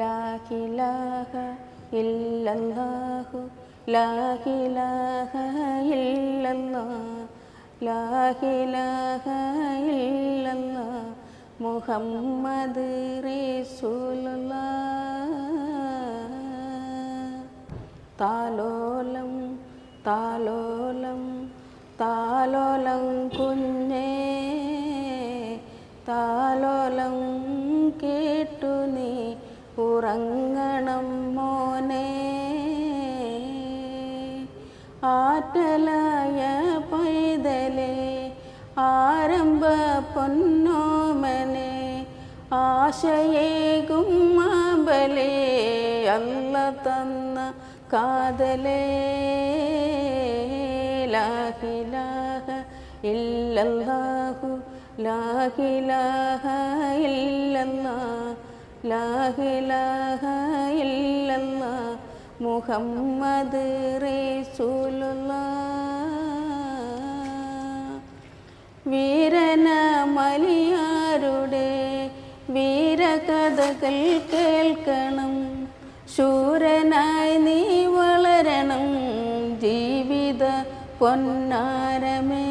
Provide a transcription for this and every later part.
ലാഹിലാഹ ഇല്ലല്ലാഹു ലാഹിലാഹ ഇല്ലല്ലാഹ് ലാഹിലാഹ ഇല്ലല്ലാഹ് മുഹമ്മദ് റസൂലുള്ളാഹ് താലോലം താലോലം താലോലം കുഞ്ഞേ താലോലം കേട്ടു നീ. ഉറങ്ങണം മോനെ. ആറ്റലായ പൈതലേ ആരംഭ പൊന്നോമനെ. ആശയേകും മാബലേ അല്ല തന്ന കാതലേ. ലാഹിലാഹ ഇല്ലല്ലാഹു ലാഹിലാഹ ഇല്ലല്ലാഹ്. മുഹമ്മദ് വീരന മലിയാരുടെ വീരകഥകൾ കേൾക്കണം. ശൂരനായി നീ വളരണം. ജീവിത പൊന്നാരമേ.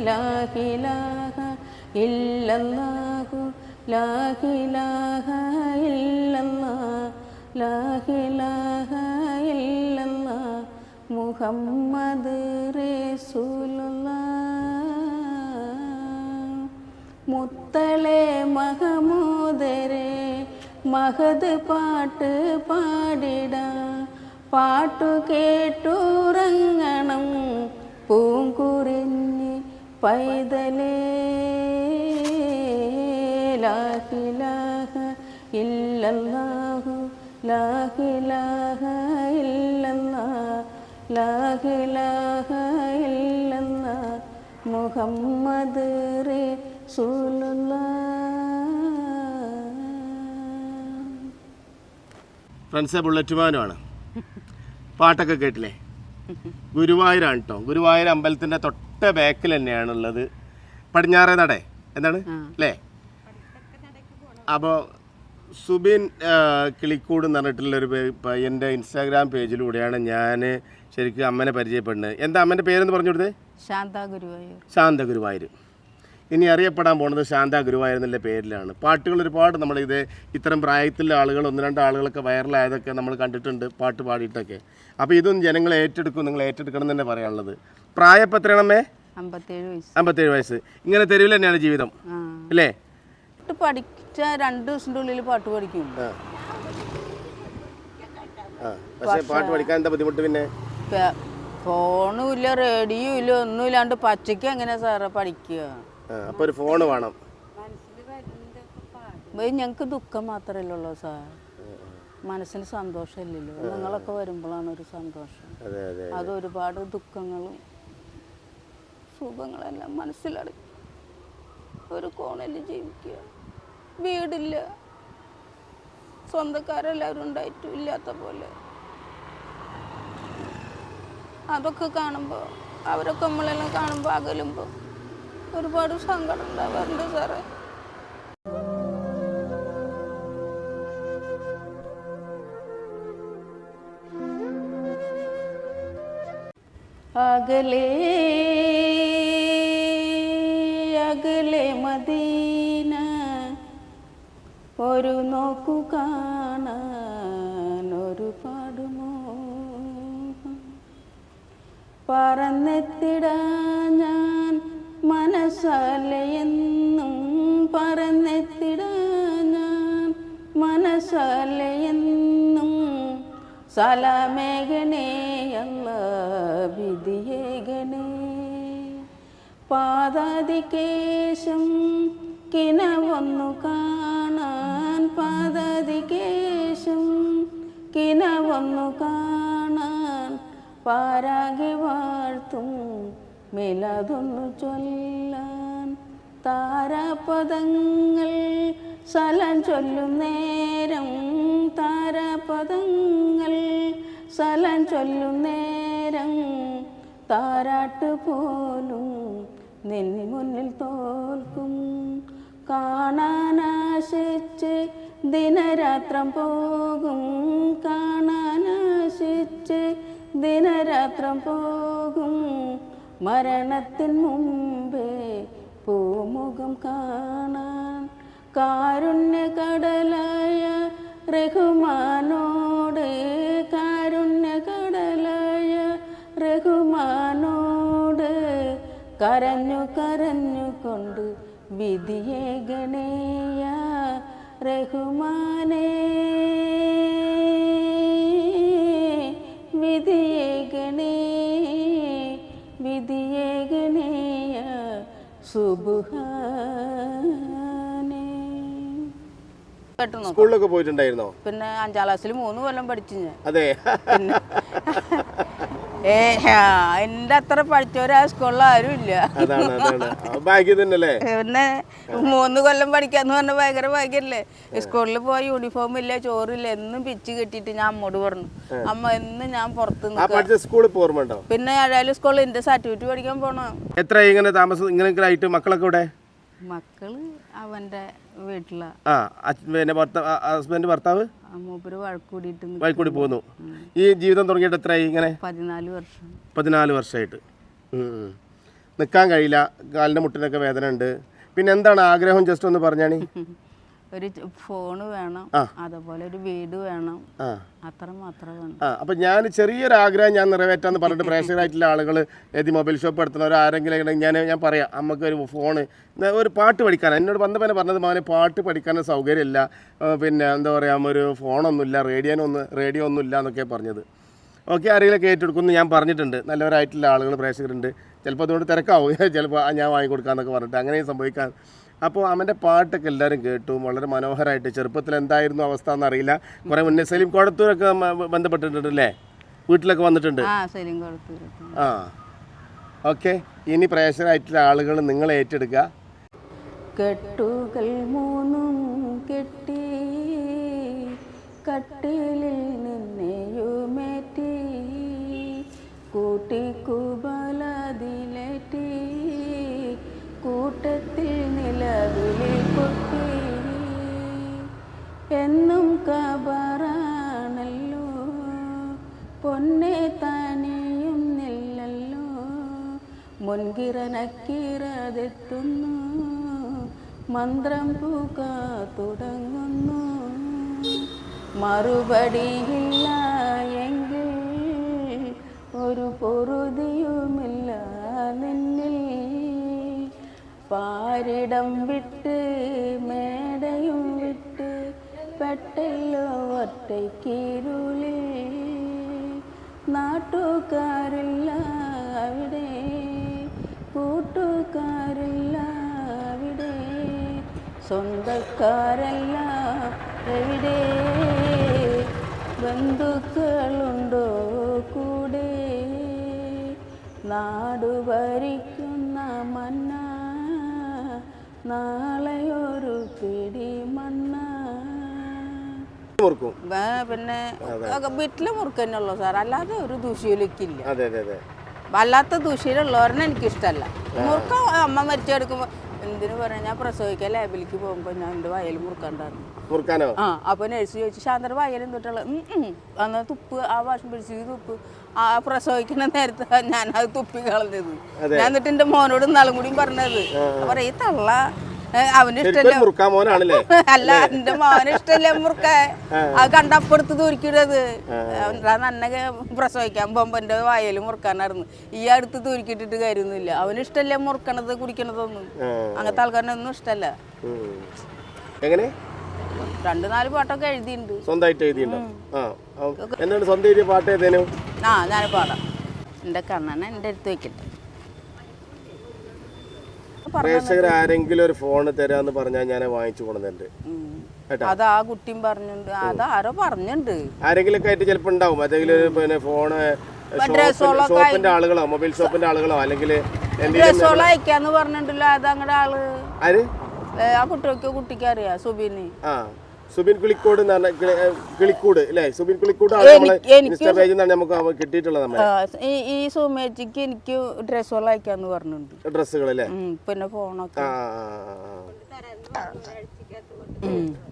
ലാഹിലാഹ ഇല്ലല്ലാഹു ലാഹിലാഹ ഇല്ലല്ലാഹ് ലാഹിലാഹ ഇല്ലല്ലാഹ് മുഹമ്മദ് മുത്തളെ മഹമൂദരെ മഹത് പാട്ട് പാടിട. പാട്ടു കേട്ടുറങ്ങണം പൂങ്കുറിഞ്ഞ് പൈതലേ. ലാഹിലാഹ ഇല്ലല്ലാഹു ലാഹിലാഹ ഇല്ലല്ലാഹ് ലാഹിലാഹ ഇല്ലല്ലാഹ് മുഹമ്മദ് ഫ്രണ്ട്സെ ബുള്ളറ്റുമാനുമാണ് പാട്ടൊക്കെ കേട്ടില്ലേ? ഗുരുവായൂരാണ് കേട്ടോ ഗുരുവായൂർ അമ്പലത്തിന്റെ തൊട്ട ബാക്കിൽ തന്നെയാണുള്ളത്. പടിഞ്ഞാറേ നടേ. എന്താണ്? അല്ലേ അപ്പോൾ സുബിൻ കിളിക്കൂട് എന്ന് പറഞ്ഞിട്ടുള്ളൊരു എന്റെ ഇൻസ്റ്റാഗ്രാം പേജിലൂടെയാണ് ഞാൻ ശരിക്കും അമ്മനെ പരിചയപ്പെടുന്നത്. എന്താ അമ്മന്റെ പേരെന്ന് പറഞ്ഞു കൊടുത്തത് ശാന്ത ഗുരുവായൂർ. ശാന്ത ഗുരുവായൂർ. ഇനി അറിയപ്പെടാൻ പോകുന്നത് ശാന്ത ഗുരുവായൂർ എന്നുള്ള പേരിലാണ്. പാട്ടുകൾ ഒരുപാട് നമ്മൾ ഇത് ഇത്തരം പ്രായത്തിലുള്ള ആളുകൾ ഒന്ന് രണ്ട് ആളുകളൊക്കെ വൈറലായതൊക്കെ നമ്മൾ കണ്ടിട്ടുണ്ട് പാട്ട് പാടിയിട്ടൊക്കെ. അപ്പോൾ ഇതും ജനങ്ങൾ ഏറ്റെടുക്കും നിങ്ങൾ ഏറ്റെടുക്കണം എന്ന് തന്നെ പറയാനുള്ളത്. പ്രായപ്പത്രണമേ അമ്പത്തേഴ് വയസ്സ്. അമ്പത്തേഴ് വയസ്സ്. ഇങ്ങനെ തെരുവിൽ തന്നെയാണ് ജീവിതം. അല്ലേ? പാട്ട് പഠിച്ച രണ്ട് ദിവസത്തിന്റെ ഉള്ളിൽ പാട്ട് പഠിക്കും. പക്ഷേ പാട്ട് പഠിക്കാൻ എന്താ ബുദ്ധിമുട്ട് പിന്നെ? ഫോണും ഇല്ല റേഡിയോ ഇല്ല ഒന്നും ഇല്ലാണ്ട് പച്ചയ്ക്ക് എങ്ങനെ സാറെ പഠിക്കുക? അപ്പൊ ഒരു ഫോണ് വേണം. ഞങ്ങൾക്ക് ദുഃഖം മാത്രമല്ലേ ഉള്ളൂ സാർ മനസ്സിന് സന്തോഷമില്ലല്ലോ. നിങ്ങളൊക്കെ വരുമ്പോഴാണ് ഒരു സന്തോഷം. അതെ അതെ അത്. ഒരുപാട് ദുഃഖങ്ങളും സുഖങ്ങളെല്ലാം മനസ്സിലടക്കി ഒരു കോണിൽ ജീവിക്കുക. വീടില്ല. സ്വന്തക്കാരെല്ലാവരും ഉണ്ടായിട്ടും ഇല്ലാത്ത പോലെ. അതൊക്കെ കാണുമ്പോൾ അവരൊക്കെ നമ്മളെല്ലാം കാണുമ്പോൾ അകലുമ്പോൾ ഒരുപാട് സങ്കടം ഉണ്ടാവാറുണ്ട് സാറേ. അകലേ അകലേ മദീന ഒരു നോക്കു കാണാൻ പാടുമോ പറന്നെത്തിടാ ഞാൻ മനസ്സലയെന്നും പറന്നെത്തിടാ ഞാൻ മനസ്സലയെന്നും സലാമേഘനേ അല്ല വിധിയേകനേ. പാദാതികേശം കിനവൊന്നു കാണാൻ പാദാതികേശം കിനവന്നു കാണാൻ പാരാകി വാഴ്ത്തും മിലതൊന്നു ചൊല്ലാൻ താരാപദങ്ങൾ സലം ചൊല്ലും നേരം താരാപദങ്ങൾ സലം ചൊല്ലും നേരം താരാട്ട് പോലും നിന്നി മുന്നിൽ തോൽക്കും. കാണാനാശിച്ച് ദിനരാത്രം പോകും കാണാനാശിച്ച്. ദിനരാത്രം പോകും മരണത്തിൻ മുമ്പേ പൂമുഖം കാണാൻ. കാരുണ്യ കടലായ രഘുമാനോട് കാരുണ്യ കടലായ രഘുമാനോട് കരഞ്ഞു കരഞ്ഞു കൊണ്ട് വിധിയെ ഗണേയ. രഘുമാനേ വിധിയെ ഗണേ വിധിയെ ഗണേയ സുബുഹാനേ. സ്കൂളിലൊക്കെ പോയിട്ടുണ്ടായിരുന്നോ? പിന്നെ അഞ്ചാം ക്ലാസ്സിൽ മൂന്ന് കൊല്ലം പഠിച്ചു ഞാൻ. അതെ. ഏ എന്റെ അത്ര പഠിച്ചവര് ആ സ്കൂളിൽ ആരും ഇല്ല. അതാണ് അതാണ്. ആ, ഭാഗ്യം തന്നെയല്ലേ? പിന്നെ മൂന്ന് കൊല്ലം പഠിക്കാന്ന് പറഞ്ഞ ഭയങ്കര ഭാഗ്യല്ലേ? സ്കൂളിൽ പോയി യൂണിഫോം ഇല്ല ചോറില്ല എന്നും പിച്ച് കെട്ടിട്ട് ഞാൻ അമ്മോട് പറഞ്ഞു. അമ്മ എന്നും ഞാൻ പുറത്ത് പഠിച്ച സ്കൂളിൽ പിന്നെ ഏഴായാലും സ്കൂളിൽ എന്റെ സർട്ടിഫിക്കറ്റ് പഠിക്കാൻ പോണോ. എത്ര ഇങ്ങനെ താമസം ഇങ്ങനെ ആയിട്ട് മക്കളൊക്കെ ഇവിടെ മക്കൾ വീട്ടിലാ ആ പിന്നെ ഹസ്ബൻഡ് ഭർത്താവ്? വഴിക്കൂടി പോകുന്നു. ഈ ജീവിതം തുടങ്ങിയിട്ട് എത്രയായി ഇങ്ങനെ? പതിനാല് വർഷമായിട്ട്. നിൽക്കാൻ കഴിയില്ല. കാലിന്റെ മുട്ടിനൊക്കെ വേദന ഉണ്ട് പിന്നെ എന്താണ് ആഗ്രഹം? ജസ്റ്റ് ഒന്ന് പറഞ്ഞാണി. ഒരു ഫോണ് വേണം അതുപോലെ ഒരു വീട് വേണം അത്ര മാത്രം വേണം. അപ്പൊ ഞാൻ ചെറിയൊരു ആഗ്രഹം ഞാൻ നിറവേറ്റാന്ന് പറഞ്ഞിട്ട് പ്രേക്ഷകരായിട്ടുള്ള ആളുകൾ ഏത് മൊബൈൽ ഷോപ്പ് എടുത്തവർ ആരെങ്കിലും ഞാൻ ഞാൻ പറയാം നമുക്ക് ഒരു ഫോണ് ഒരു പാട്ട് പഠിക്കാൻ. എന്നോട് വന്നപ്പോൾ പറഞ്ഞത് മോനെ പാട്ട് പഠിക്കാൻ സൗകര്യമില്ല. പിന്നെ എന്താ പറയുക ഒരു ഫോണൊന്നുമില്ല റേഡിയോനൊന്നും റേഡിയോ ഒന്നും ഇല്ല എന്നൊക്കെ പറഞ്ഞത്. ഓക്കെ ആരെങ്കിലും ഏറ്റെടുക്കുമെന്ന് ഞാൻ പറഞ്ഞിട്ടുണ്ട്. നല്ലവരായിട്ടുള്ള ആളുകൾ പ്രേക്ഷകരുണ്ട്. ചിലപ്പോൾ അതുകൊണ്ട് തിരക്കാവും. ചിലപ്പോൾ ഞാൻ വാങ്ങിക്കൊടുക്കാന്നൊക്കെ പറഞ്ഞിട്ട് അങ്ങനെയും സംഭവിക്കാൻ അപ്പോൾ അവന്റെ പാട്ടൊക്കെ എല്ലാവരും കേട്ടു. വളരെ മനോഹരമായിട്ട് ചെറുപ്പത്തിൽ എന്തായിരുന്നു അവസ്ഥ എന്നറിയില്ല. കുറേ മുന്നേ സലീം കോടത്തൂരൊക്കെ ബന്ധപ്പെട്ടിട്ടുണ്ടല്ലേ? വീട്ടിലൊക്കെ വന്നിട്ടുണ്ട്? ആ സെലിം കൊടുത്തു ആ. ഓക്കെ. ഇനി പ്രേക്ഷകരായിട്ടുള്ള ആളുകൾ നിങ്ങൾ ഏറ്റെടുക്കുക. കെട്ടുകൾ മൂന്നും കെട്ടി കട്ടിലിൽ എന്നും കബറാണല്ലോ. പൊന്നെ തനിയും നില്ലല്ലോ. മുൻകിരനക്കിരതെത്തുന്നു മന്ത്രം പൂക്ക തുടങ്ങുന്നു. മറുപടിയില്ല എങ്കിൽ ഒരു പൊറുതിയുമില്ല നിന്നിൽ. പാരിടം വിട്ട് വിട്ട് പെട്ടല്ലോ ഒറ്റയ്ക്കിരുളിൽ. നാട്ടുകാരില്ല അവിടെ കൂട്ടുകാരില്ല അവിടെ. സ്വന്തക്കാരല്ല എവിടെ ബന്ധുക്കളുണ്ടോ കൂടെ. നാടു ഭരിക്കുന്ന മന്ന നാളെയൊരു മുറുക്കും. പിന്നെ വീട്ടിലെ മുറുക്ക് തന്നെ ഉള്ളു സാർ അല്ലാതെ ഒരു ദൂഷ്യയിലേക്കില്ല അതെ അതെ അതെ. വല്ലാത്ത ദൂഷ്യയിലുള്ളവരനെ എനിക്കിഷ്ടമല്ല. മുറുക്ക അമ്മ മരിച്ചെടുക്കുമ്പോൾ എന്തിനു പറഞ്ഞ ഞാൻ പ്രസവിക്കാൻ ലാബിലേക്ക് പോകുമ്പോൾ ഞാൻ എന്റെ വയൽ മുറുക്കണ്ടായിരുന്നു. മുറുക്കാനോ? ആ അപ്പോൾ നഴ്സ് ചോദിച്ചു ശാന്തര വയൽ എന്തിട്ടുള്ള അന്ന് തുപ്പ് ആ വാഷം പിടിച്ച് തുപ്പ്. ആ പ്രസവിക്കുന്ന നേരത്തെ ഞാൻ അത് തുപ്പി കളഞ്ഞത്. ഞാൻ എന്നിട്ട് എന്റെ മോനോട് നാളും കൂടിയും പറഞ്ഞത്. പറയാ ഈ തള്ള അവന് ഇഷ്ടമല്ല അല്ല എന്റെ മോന് ഇഷ്ടല്ലേ മുറുക്ക അത് കണ്ടപ്പെടുത്ത് തൂരിക്കിടത് നന്നെ പ്രസവിക്കാൻ പോകുമ്പോ എന്റെ വായൽ മുറുക്കാനായിരുന്നു. ഈ അടുത്ത് തൂരിക്കിട്ടിട്ട് കാര്യമൊന്നുമില്ല. അവന് ഇഷ്ടല്ലേ മുറുക്കണത് കുടിക്കണതൊന്നും. അങ്ങനത്തെ ആൾക്കാരനൊന്നും ഇഷ്ടല്ല. എങ്ങനെ? രണ്ട് നാല് പാട്ടൊക്കെ എഴുതിയിട്ടുണ്ട് സ്വന്തമായിട്ട് എഴുതിയിട്ടുണ്ട്. എന്താണ് സ്വന്തം എഴുതിയ പാട്ട് ഏതേനു ആ ഞാൻ പാടാം. എന്റെ കണ്ണനെ എന്റെ അടുത്ത് വെക്കട്ടെ. പ്രേക്ഷകർ ആരെങ്കിലും ഒരു ഫോൺ തരാന്ന് പറഞ്ഞാൽ ഞാൻ വാങ്ങിച്ചു കൊണ്ടുവന്നിട്ടുണ്ട്. അത് ആ കുട്ടിയും പറഞ്ഞിട്ടുണ്ട്. അത് ആരോ പറഞ്ഞിട്ടുണ്ട്. ആരെങ്കിലും ആയിട്ട് ചിലപ്പോ ഉണ്ടാവും. അതെങ്കിലും ഒരു പിന്നെ ഫോണ് ഷോപ്പിന്റെ ആളുകളോ മൊബൈൽ ഷോപ്പിന്റെ ആളുകളോ അല്ലെങ്കിൽ ഡ്രസ്സോളം അയക്കാന്ന് പറഞ്ഞിട്ടുണ്ടല്ലോ അത് അങ്ങടെ ആൾ. ആ കുട്ടിക്ക് കുട്ടിക്ക് അറിയാം സുബിന്. സുബിൻ കിളിക്കോട് എന്ന് പറഞ്ഞ കിളിക്കൂട് അല്ലേ? സുബിൻ കിളിക്കൂട് ഇൻസ്റ്റാ പേജിൽ നിന്നാണ് നമുക്ക് കിട്ടിയിട്ടുള്ളത് ഈ സുമേജിക്ക് എനിക്ക് ഡ്രസ്സുകൾ അയക്കാന്ന് പറഞ്ഞിട്ടുണ്ട്. ഡ്രസ്സുകൾ അല്ലേ? പിന്നെ ഫോണൊക്കെ.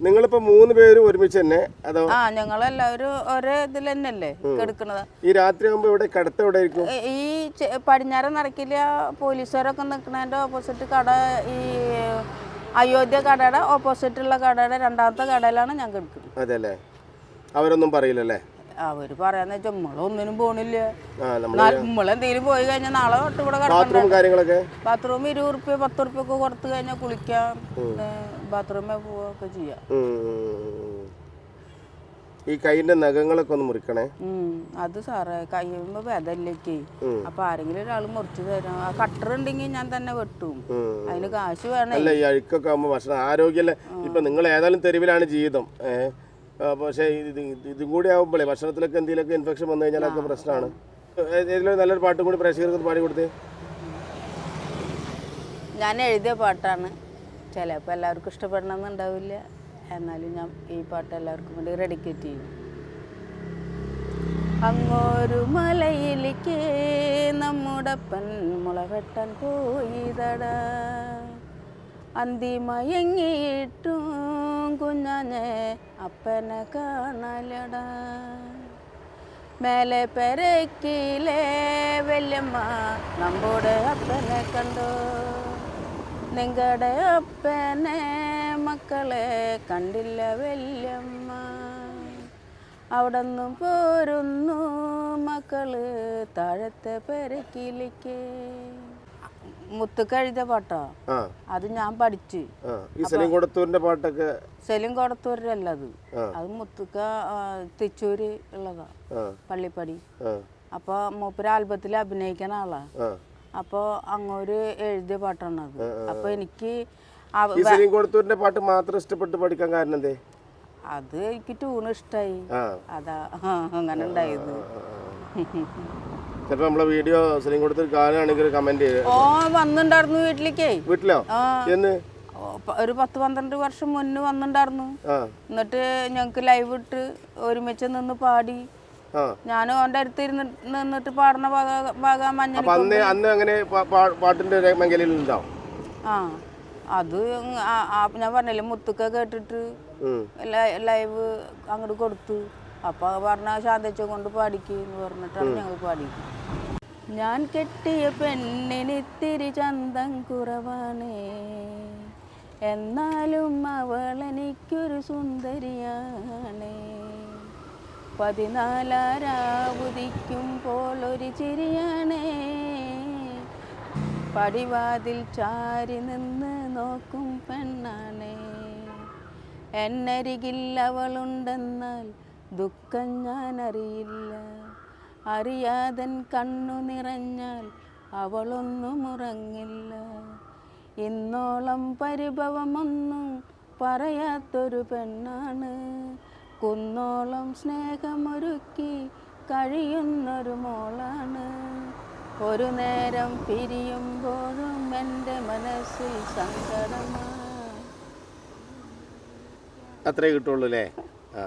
നിങ്ങളിപ്പോ മൂന്ന് പേരും ഒരുമിച്ച് തന്നെ അതോ? ആ ഞങ്ങളെല്ലാവരും ഒരേ ഇതിൽ തന്നെയല്ലേ കെടുക്കണത്. ഈ രാത്രി ആകുമ്പോ ഇവിടെ കടത്ത് എവിടെ ആയിരിക്കും? ഈ പടിഞ്ഞാറ പടിഞ്ഞാറൻ നടക്കില്ല പോലീസുകാരൊക്കെ നിൽക്കണതിന്റെ ഓപ്പോസിറ്റ് കട ഈ അയോധ്യ കടയുടെ ഓപ്പോസിറ്റുള്ള കടയുടെ രണ്ടാമത്തെ കടയിലാണ് ഞാൻ കിടക്കുന്നത്. അവരൊന്നും പറയില്ലല്ലേ? അവർ പറയാന്ന് വെച്ചാൽ നമ്മളൊന്നിനും പോണില്ല. നമ്മളെന്തെങ്കിലും പോയി കഴിഞ്ഞാൽ നാളെ തൊട്ട് ഇവിടെ കിടക്കണ്ട ബാത്റൂം ഇരുപത് റുപ്യ പത്ത് റുപ്യ ഒക്കെ കൊടുത്തു കഴിഞ്ഞാൽ കുളിക്കാം. ബാത്റൂമിൽ പോവുകയൊക്കെ ചെയ്യാം. ഉം. ഈ കൈയിന്റെ നഖങ്ങളൊക്കെ ഒന്ന് മുറിക്കണേ. അത് സാറേ കൈയുമ്പോ ഭേദമില്ലേക്ക്. അപ്പൊ ആരെങ്കിലും ഒരാൾ മുറിച്ചു തരാം. ആ കട്ടർ ഉണ്ടെങ്കിൽ ഞാൻ തന്നെ വെട്ടും. അതിന് കാശ് വേണം. അല്ല ഈ അഴുക്കൊക്കെ ആകുമ്പോ ഭക്ഷണം ആരോഗ്യമല്ല ഇപ്പൊ നിങ്ങൾ ഏതായാലും തെരുവിലാണ് ജീവിതം. പക്ഷേ ഇത് ഇത് ഇതും കൂടി ആകുമ്പോഴേ ഭക്ഷണത്തിലൊക്കെ എന്തെങ്കിലുമൊക്കെ ഇൻഫെക്ഷൻ വന്നു കഴിഞ്ഞാൽ അതൊക്കെ പ്രശ്നമാണ്. ഏതെങ്കിലും നല്ലൊരു പാട്ടും കൂടി പ്രേക്ഷകർക്ക് പാടി കൊടുത്തേ. ഞാൻ എഴുതിയ പാട്ടാണ്. ചിലപ്പോൾ എല്ലാവർക്കും ഇഷ്ടപ്പെടണമെന്നുണ്ടാവില്ല. എന്നാലും ഞാൻ ഈ പാട്ട് എല്ലാവർക്കും വേണ്ടി റെഡിക്കേറ്റ് ചെയ്യും. അങ്ങോരു മലയിലേക്ക് നമ്മുടെ പൻ മുള വെട്ടാൻ പോയിതടാ. അന്തി മയങ്ങിയിട്ടും കുഞ്ഞാഞ്ഞെ അപ്പനെ കാണലട. മേലെ പെരക്കിലെ വല്യമ്മ നമ്മുടെ അപ്പനെ കണ്ടോ. നിങ്ങളുടെ അപ്പനെ മക്കളെ കണ്ടില്ല വല്യമ്മ. അവിടെ നിന്നും പോരുന്നു മക്കൾ താഴത്തെ പെരക്കിലേക്ക്. മുത്തുക്കഴുത പാട്ടോ? അത് ഞാൻ പഠിച്ചു. ആ. ഈ പാട്ടൊക്കെ? സെലിം കോടത്തൂരിലല്ല അത്. അത് മുത്തുക്ക തിച്ചൂര് ഉള്ളതാ. പള്ളിപ്പടി. അപ്പൊ മൂപ്പര് ആൽബത്തിൽ അഭിനയിക്കണ ആളാ. അപ്പോൾ അങ്ങോട്ട് എഴുതിയ പാട്ടാണ് അത്. അപ്പോൾ എനിക്ക് ഈ സലീം കൊടുത്തൂരിന്റെ പാട്ട് മാത്രം ഇഷ്ടപ്പെട്ട് പഠിക്കാൻ കാരണം എന്തേ? അത് എനിക്ക് ട്യൂൺ ഇഷ്ടായി. അതാ അങ്ങനെ ഉണ്ടായത്. ചിലപ്പോ നമ്മളെ വീഡിയോ സലീം കൊടുത്തൂർ കാണുകയാണെങ്കിൽ കമന്റ് ചെയ്ത് ഓ വന്നിണ്ടായിരുന്നു വീട്ടിലേക്കേ. വീട്ടിലോ? എന്ന്? ഒരു പത്ത് പന്ത്രണ്ട് വർഷം മുന്നേ വന്നിണ്ടായിരുന്നു. എന്നിട്ട് ഞങ്ങക്ക് ലൈവ് ഇട്ട് ഒരുമിച്ച് നിന്ന് പാടി. ഞാനും അവന്റെ അടുത്ത് ഇരുന്ന് നിന്നിട്ട് പാടുന്ന ഭാഗം മഞ്ഞൾ അന്ന് അന്ന് അങ്ങനെ പാട്ടിന്റെ മേഖലയിൽ ഉണ്ടാവും ആ. അത് ഞാൻ പറഞ്ഞില്ലേ മുത്തുക്ക കേട്ടിട്ട് ലൈവ് അങ്ങോട്ട് കൊടുത്തു. അപ്പോൾ പറഞ്ഞ ശാന്തച്ച കൊണ്ട് പാടിക്ക് എന്ന് പറഞ്ഞിട്ടാണ് ഞങ്ങൾ പാടിയത്. ഞാൻ കെട്ടിയ പെണ്ണിന് ഇത്തിരി ചന്തം കുറവാണ്. എന്നാലും അവൾ എനിക്കൊരു സുന്ദരിയാണ്. പതിനാലാരാവുദിക്കുമ്പോൾ ഒരു ചിരിയാണേ. പടിവാതിൽ ചാരി നിന്ന് നോക്കും പെണ്ണാണേ. എന്നരികിൽ അവളുണ്ടെന്നാൽ ദുഃഖം ഞാൻ അറിയില്ല അറിയാതൻ കണ്ണു നിറഞ്ഞാൽ അവളൊന്നും ഉറങ്ങില്ല. ഇന്നോളം പരിഭവമൊന്നും പറയാത്തൊരു പെണ്ണാണ്. കുന്നോളം സ്നേഹമൊരുക്കി കഴിയുന്നൊരു മോളാണ്. ഒരു നേരം പിരിയുമ്പോഴും എന്റെ മനസ്സിൽ സങ്കടമാണ്. അത്രേ കിട്ടുള്ളൂ അല്ലേ ആ.